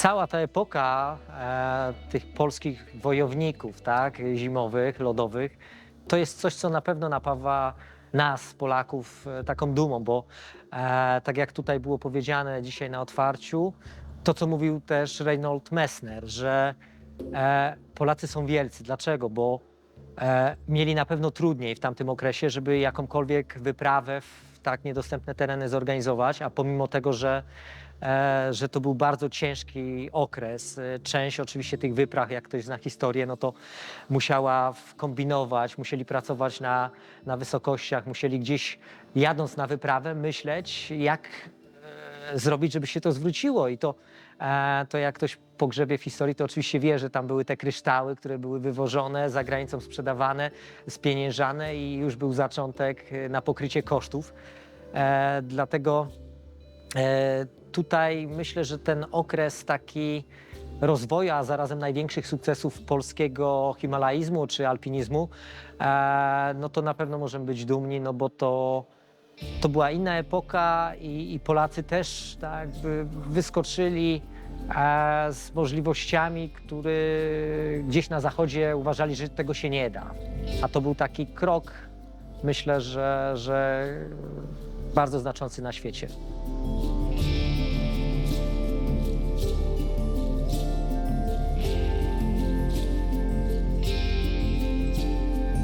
cała ta epoka e, tych polskich wojowników, tak, zimowych, lodowych, to jest coś, co na pewno napawa nas, Polaków, e, taką dumą, bo e, tak jak tutaj było powiedziane dzisiaj na otwarciu, to co mówił też Reinhold Messner, że e, Polacy są wielcy. Dlaczego? Bo e, mieli na pewno trudniej w tamtym okresie, żeby jakąkolwiek wyprawę w tak niedostępne tereny zorganizować, a pomimo tego, że e, że to był bardzo ciężki okres. E, Część oczywiście tych wypraw, jak ktoś zna historię, no to musiała kombinować, musieli pracować na, na wysokościach, musieli gdzieś jadąc na wyprawę myśleć, jak zrobić, żeby się to zwróciło. I to, e, to jak ktoś pogrzebie w historii, to oczywiście wie, że tam były te kryształy, które były wywożone, za granicą sprzedawane, spieniężane i już był zaczątek e, na pokrycie kosztów. E, dlatego Tutaj myślę, że ten okres taki rozwoju, a zarazem największych sukcesów polskiego himalaizmu czy alpinizmu, no to na pewno możemy być dumni, no bo to, to była inna epoka i, i Polacy też tak jakby wyskoczyli e, z możliwościami, które gdzieś na zachodzie uważali, że tego się nie da. A to był taki krok, myślę, że, że bardzo znaczący na świecie.